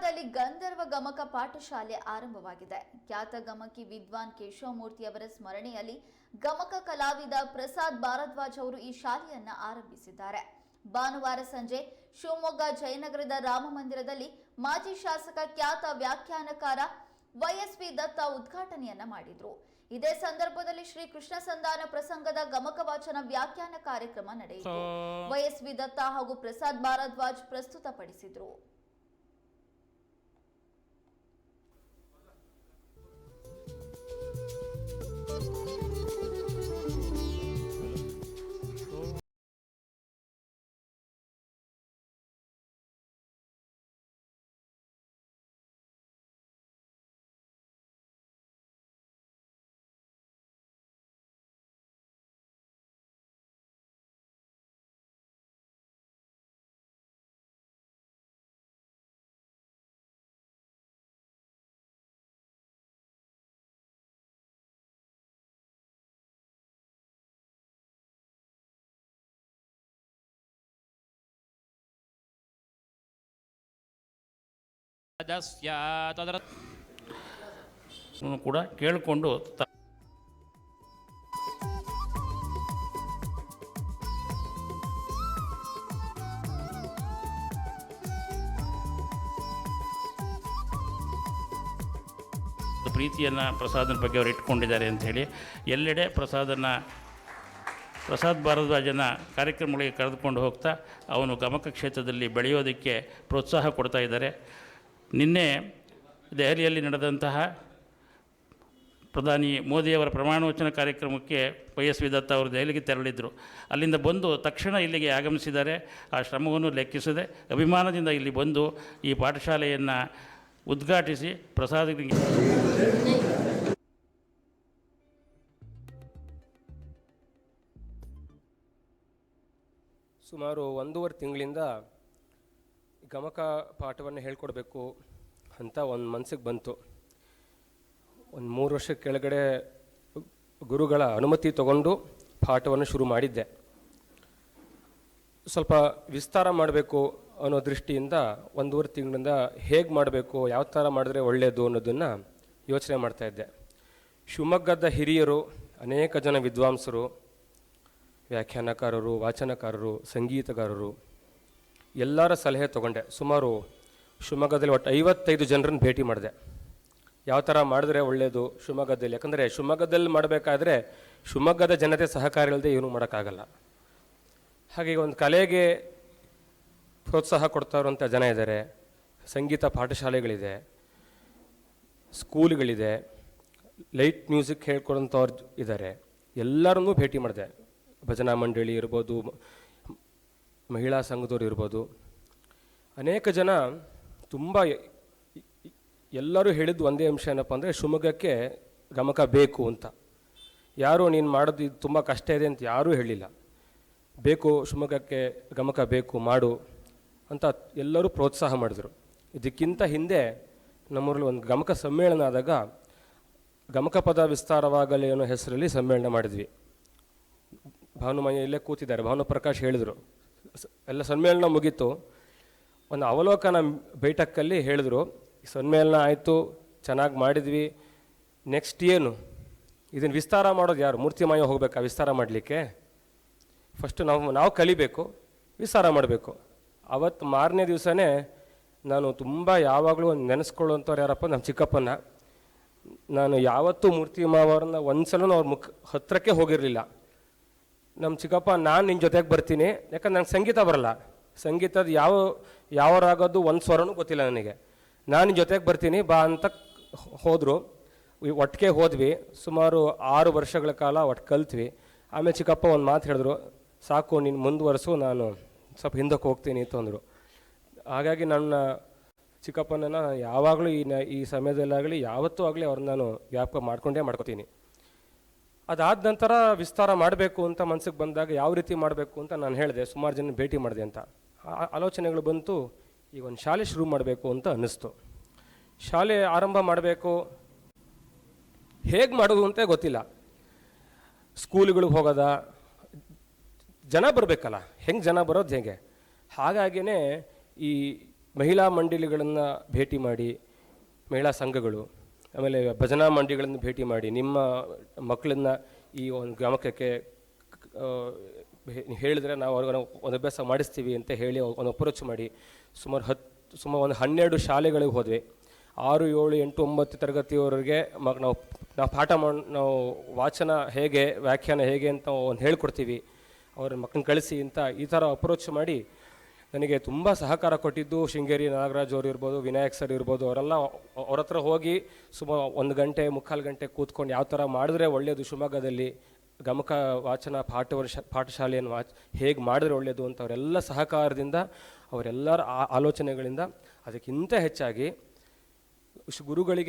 ಶಿವಮೊಗ್ಗದಲ್ಲಿ ಗಂಧರ್ವ ಗಮಕ ಪಾಠಶಾಲೆ ಆರಂಭವಾಗಿದೆ. ಖ್ಯಾತ ಗಮಕಿ ವಿದ್ವಾನ್ ಕೇಶವಮೂರ್ತಿ ಅವರ ಸ್ಮರಣೆಯಲ್ಲಿ ಗಮಕ ಕಲಾವಿದ ಪ್ರಸಾದ್ ಭಾರದ್ವಾಜ್ ಅವರು ಈ ಶಾಲೆಯನ್ನ ಆರಂಭಿಸಿದ್ದಾರೆ. ಭಾನುವಾರ ಸಂಜೆ ಶಿವಮೊಗ್ಗ ಜಯನಗರದ ರಾಮ ಮಂದಿರದಲ್ಲಿ ಮಾಜಿ ಶಾಸಕ ಖ್ಯಾತ ವ್ಯಾಖ್ಯಾನಕಾರ ವೈಎಸ್ವಿ ದತ್ತ ಉದ್ಘಾಟನೆಯನ್ನ ಮಾಡಿದ್ರು. ಇದೇ ಸಂದರ್ಭದಲ್ಲಿ ಶ್ರೀ ಕೃಷ್ಣ ಸಂಧಾನ ಪ್ರಸಂಗದ ಗಮಕ ವಾಚನ ವ್ಯಾಖ್ಯಾನ ಕಾರ್ಯಕ್ರಮ ನಡೆಯಿತು. ವೈಎಸ್ವಿ ದತ್ತ ಹಾಗೂ ಪ್ರಸಾದ್ ಭಾರದ್ವಾಜ್ ಪ್ರಸ್ತುತಪಡಿಸಿದ್ರು. ತದಸ್ಯ ತದರ ಕೂಡ ಕೇಳಿಕೊಂಡು ಪ್ರೀತಿಯನ್ನು ಪ್ರಸಾದನ ಬಗ್ಗೆ ಅವರು ಇಟ್ಕೊಂಡಿದ್ದಾರೆ ಅಂಥೇಳಿ ಎಲ್ಲೆಡೆ ಪ್ರಸಾದನ ಪ್ರಸಾದ್ ಭಾರದ್ವಾಜನ ಕಾರ್ಯಕ್ರಮಗಳಿಗೆ ಕರೆದುಕೊಂಡು ಹೋಗ್ತಾ ಅವನು ಗಮಕ ಕ್ಷೇತ್ರದಲ್ಲಿ ಬೆಳೆಯೋದಕ್ಕೆ ಪ್ರೋತ್ಸಾಹ ಕೊಡ್ತಾ ಇದ್ದಾರೆ. ನಿನ್ನೆ ದೆಹಲಿಯಲ್ಲಿ ನಡೆದಂತಹ ಪ್ರಧಾನಿ ಮೋದಿಯವರ ಪ್ರಮಾಣವಚನ ಕಾರ್ಯಕ್ರಮಕ್ಕೆ ವೈ ಎಸ್ ವಿ ದತ್ತ ಅವರು ದೆಹಲಿಗೆ ತೆರಳಿದ್ದರು ಅಲ್ಲಿಂದ ಬಂದು ತಕ್ಷಣ ಇಲ್ಲಿಗೆ ಆಗಮಿಸಿದ್ದಾರೆ. ಆ ಶ್ರಮವನ್ನು ಲೆಕ್ಕಿಸದೆ ಅಭಿಮಾನದಿಂದ ಇಲ್ಲಿ ಬಂದು ಈ ಪಾಠಶಾಲೆಯನ್ನು ಉದ್ಘಾಟಿಸಿ ಪ್ರಸಾದಗಳಿಗೆ ಸುಮಾರು ಒಂದೂವರೆ ತಿಂಗಳಿಂದ ಗಮಕ ಪಾಠವನ್ನು ಹೇಳ್ಕೊಡ್ಬೇಕು ಅಂತ ಒಂದು ಮನಸ್ಸಿಗೆ ಬಂತು. ಒಂದು ಮೂರು ವರ್ಷ ಕೆಳಗಡೆ ಗುರುಗಳ ಅನುಮತಿ ತಗೊಂಡು ಪಾಠವನ್ನು ಶುರು ಮಾಡಿದ್ದೆ. ಸ್ವಲ್ಪ ವಿಸ್ತಾರ ಮಾಡಬೇಕು ಅನ್ನೋ ದೃಷ್ಟಿಯಿಂದ ಒಂದೂವರೆ ತಿಂಗಳಿಂದ ಹೇಗೆ ಮಾಡಬೇಕು, ಯಾವ ಥರ ಮಾಡಿದ್ರೆ ಒಳ್ಳೆಯದು ಅನ್ನೋದನ್ನು ಯೋಚನೆ ಮಾಡ್ತಾಯಿದ್ದೆ ಶಿವಮೊಗ್ಗದ ಹಿರಿಯರು, ಅನೇಕ ಜನ ವಿದ್ವಾಂಸರು, ವ್ಯಾಖ್ಯಾನಕಾರರು, ವಾಚನಕಾರರು, ಸಂಗೀತಗಾರರು ಎಲ್ಲರ ಸಲಹೆ ತೊಗೊಂಡೆ. ಸುಮಾರು ಶಿವಮೊಗ್ಗದಲ್ಲಿ ಒಟ್ಟು ಐವತ್ತೈದು ಜನರನ್ನು ಭೇಟಿ ಮಾಡಿದೆ. ಯಾವ ಥರ ಮಾಡಿದ್ರೆ ಒಳ್ಳೆಯದು ಶಿವಮೊಗ್ಗದಲ್ಲಿ? ಯಾಕಂದರೆ ಶಿವಮೊಗ್ಗದಲ್ಲಿ ಮಾಡಬೇಕಾದ್ರೆ ಶಿವಮೊಗ್ಗದ ಜನತೆ ಸಹಕಾರ ಇಲ್ಲದೆ ಏನೂ ಮಾಡೋಕ್ಕಾಗಲ್ಲ. ಹಾಗೆ ಒಂದು ಕಲೆಗೆ ಪ್ರೋತ್ಸಾಹ ಕೊಡ್ತಾ ಇರುವಂಥ ಜನ ಇದ್ದಾರೆ ಸಂಗೀತ ಪಾಠಶಾಲೆಗಳಿದೆ. ಸ್ಕೂಲ್ಗಳಿದೆ. ಲೈಟ್ ಮ್ಯೂಸಿಕ್ ಹೇಳ್ಕೊಡೋಂಥವ್ರು ಇದ್ದಾರೆ ಎಲ್ಲರನ್ನೂ ಭೇಟಿ ಮಾಡಿದೆ. ಭಜನಾ ಮಂಡಳಿ ಇರ್ಬೋದು ಮಹಿಳಾ ಸಂಘದವ್ರು ಇರ್ಬೋದು. ಅನೇಕ ಜನ ತುಂಬ ಎಲ್ಲರೂ ಹೇಳಿದ್ದು ಒಂದೇ ಅಂಶ ಏನಪ್ಪ ಅಂದರೆ ಶಿವಮೊಗ್ಗಕ್ಕೆ ಗಮಕ ಬೇಕು ಅಂತ. ಯಾರು ನೀನು ಮಾಡೋದು ಇದು ತುಂಬ ಕಷ್ಟ ಇದೆ ಅಂತ ಯಾರೂ ಹೇಳಿಲ್ಲ. ಬೇಕು, ಶಿವಮೊಗ್ಗಕ್ಕೆ ಗಮಕ ಬೇಕು, ಮಾಡು ಅಂತ ಎಲ್ಲರೂ ಪ್ರೋತ್ಸಾಹ ಮಾಡಿದರು. ಇದಕ್ಕಿಂತ ಹಿಂದೆ ನಮ್ಮೂರಲ್ಲಿ ಒಂದು ಗಮಕ ಸಮ್ಮೇಳನ ಆದಾಗ ಗಮಕ ಪದ ವಿಸ್ತಾರವಾಗಲಿ ಅನ್ನೋ ಹೆಸರಲ್ಲಿ ಸಮ್ಮೇಳನ ಮಾಡಿದ್ವಿ. ಭಾನುಮಯ ಇಲ್ಲೇ ಕೂತಿದ್ದಾರೆ ಭಾನು ಪ್ರಕಾಶ್ ಹೇಳಿದರು. ಎಲ್ಲ ಸಮ್ಮೇಳನ ಮುಗೀತು. ಒಂದು ಅವಲೋಕನ ಬೈಠಕ್ಕಲ್ಲಿ ಹೇಳಿದ್ರು ಸಮ್ಮೇಳನ ಆಯಿತು, ಚೆನ್ನಾಗಿ ಮಾಡಿದ್ವಿ, ನೆಕ್ಸ್ಟ್ ಏನು? ಇದನ್ನು ವಿಸ್ತಾರ ಮಾಡೋದು ಯಾರು? ಮೂರ್ತಿ ಮಾಯ ಹೋಗಬೇಕಾ ವಿಸ್ತಾರ ಮಾಡಲಿಕ್ಕೆ? ಫಸ್ಟು ನಾವು ನಾವು ಕಲಿಬೇಕು, ವಿಸ್ತಾರ ಮಾಡಬೇಕು. ಅವತ್ತು ಮಾರನೇ ದಿವಸನೇ ನಾನು ತುಂಬ ಯಾವಾಗಲೂ ಒಂದು ನೆನೆಸ್ಕೊಳ್ಳುವಂಥವ್ರು ಯಾರಪ್ಪ? ನಮ್ಮ ಚಿಕ್ಕಪ್ಪನ ನಾನು ಯಾವತ್ತೂ ಮೂರ್ತಿ ಮಾವರನ್ನ ಒಂದ್ಸಲೂ ಅವ್ರ ಮುಖ ಹತ್ತಿರಕ್ಕೆ ಹೋಗಿರಲಿಲ್ಲ. ನಮ್ಮ ಚಿಕ್ಕಪ್ಪ ನಾನು ನಿನ್ನ ಜೊತೆಗೆ ಬರ್ತೀನಿ. ಯಾಕಂದ್ರೆ ನಂಗೆ ಸಂಗೀತ ಬರಲ್ಲ. ಸಂಗೀತದ ಯಾವ ಯಾವ ರಾಗದ್ದು ಒಂದು ಸ್ವರನೂ ಗೊತ್ತಿಲ್ಲ ನನಗೆ. ನಾನು ನಿನ್ನ ಜೊತೆಗೆ ಬರ್ತೀನಿ, ಬಾ ಅಂತ ಹೋದರು. ಒಟ್ಟಿಗೆ ಹೋದ್ವಿ. ಸುಮಾರು ಆರು ವರ್ಷಗಳ ಕಾಲ ಒಟ್ಟು ಕಲ್ತ್ವಿ. ಆಮೇಲೆ ಚಿಕ್ಕಪ್ಪ ಒಂದು ಮಾತು ಹೇಳಿದ್ರು, ಸಾಕು, ನೀನು ಮುಂದುವರೆಸು, ನಾನು ಸ್ವಲ್ಪ ಹಿಂದಕ್ಕೆ ಹೋಗ್ತೀನಿ ಅಂತಂದರು ಹಾಗಾಗಿ ನನ್ನ ಚಿಕ್ಕಪ್ಪನನ್ನು ಯಾವಾಗಲೂ ಈ ಈ ಸಮಯದಲ್ಲಾಗಲಿ, ಯಾವತ್ತೂ ಆಗಲಿ ಅವ್ರನ್ನ ನಾನು ವ್ಯಾಪಕ ಮಾಡಿಕೊಂಡೇ ಮಾಡ್ಕೋತೀನಿ. ಅದಾದ ನಂತರ ವಿಸ್ತಾರ ಮಾಡಬೇಕು ಅಂತ ಮನಸ್ಸಿಗೆ ಬಂದಾಗ ಯಾವ ರೀತಿ ಮಾಡಬೇಕು ಅಂತ ನಾನು ಹೇಳಿದೆ, ಸುಮಾರು ಜನ ಭೇಟಿ ಮಾಡಿದೆ ಅಂತ. ಆಲೋಚನೆಗಳು ಬಂತು, ಈಗ ಒಂದು ಶಾಲೆ ಶುರು ಮಾಡಬೇಕು ಅಂತ ಅನ್ನಿಸ್ತು. ಶಾಲೆ ಆರಂಭ ಮಾಡಬೇಕು. ಹೇಗೆ ಮಾಡೋದು ಅಂತ ಗೊತ್ತಿಲ್ಲ. ಸ್ಕೂಲ್ಗಳಿಗೆ ಹೋಗೋದ? ಜನ ಬರಬೇಕಲ್ಲ, ಹೆಂಗೆ ಜನ ಬರೋದು ಹೇಗೆ? ಹಾಗಾಗಿಯೇ ಈ ಮಹಿಳಾ ಮಂಡಳಿಗಳನ್ನು ಭೇಟಿ ಮಾಡಿ, ಮಹಿಳಾ ಸಂಘಗಳು ಆಮೇಲೆ ಭಜನಾ ಮಂಡಳಿಗಳನ್ನು ಭೇಟಿ ಮಾಡಿ, ನಿಮ್ಮ ಮಕ್ಕಳನ್ನ ಈ ಒಂದು ಗ್ರಾಮಕ್ಕೆ ಹೇಳಿದ್ರೆ ನಾವು ಅವ್ರಿಗೆ ಒಂದು ಅಭ್ಯಾಸ ಮಾಡಿಸ್ತೀವಿ ಅಂತ ಹೇಳಿ ಒಂದು ಅಪ್ರೋಚ್ ಮಾಡಿ. ಸುಮಾರು ಹತ್ತು ಸುಮಾರು ಒಂದು ಹನ್ನೆರಡು ಶಾಲೆಗಳಿಗೆ ಹೋದ್ವಿ. ಆರು, ಏಳು, ಎಂಟು, ಒಂಬತ್ತು ತರಗತಿಯವರಿಗೆ ಮಗ ನಾವು ನಾವು ಪಾಠ ಮಾಡಿ, ನಾವು ವಾಚನ ಹೇಗೆ, ವ್ಯಾಖ್ಯಾನ ಹೇಗೆ ಅಂತ ಒಂದು ಹೇಳ್ಕೊಡ್ತೀವಿ. ಅವ್ರ ಮಕ್ಕಳನ್ನ ಕಳಿಸಿ ಅಂತ ಈ ಥರ ಅಪ್ರೋಚ್ ಮಾಡಿ. ನನಗೆ ತುಂಬ ಸಹಕಾರ ಕೊಟ್ಟಿದ್ದು ಶೃಂಗೇರಿ ನಾಗರಾಜ್ ಅವರು ಇರ್ಬೋದು, ವಿನಾಯಕ್ ಸರ್ ಇರ್ಬೋದು, ಅವರೆಲ್ಲ ಅವ್ರ ಹತ್ರ ಹೋಗಿ ಸುಮಾರು ಒಂದು ಗಂಟೆ, ಮುಕ್ಕಾಲು ಗಂಟೆ ಕೂತ್ಕೊಂಡು ಯಾವ ಥರ ಮಾಡಿದ್ರೆ ಒಳ್ಳೆಯದು ಶಿವಮೊಗ್ಗದಲ್ಲಿ ಗಮಕ ವಾಚನ ಪಾಠ ವರ್ಷ, ಪಾಠಶಾಲೆಯನ್ನು ವಾಚ್, ಹೇಗೆ ಮಾಡಿದ್ರೆ ಒಳ್ಳೆಯದು ಅಂತ ಅವರೆಲ್ಲ ಸಹಕಾರದಿಂದ, ಅವರೆಲ್ಲರ ಆಲೋಚನೆಗಳಿಂದ ಅದಕ್ಕಿಂತ ಹೆಚ್ಚಾಗಿ ಗುರುಗಳಿಗೆ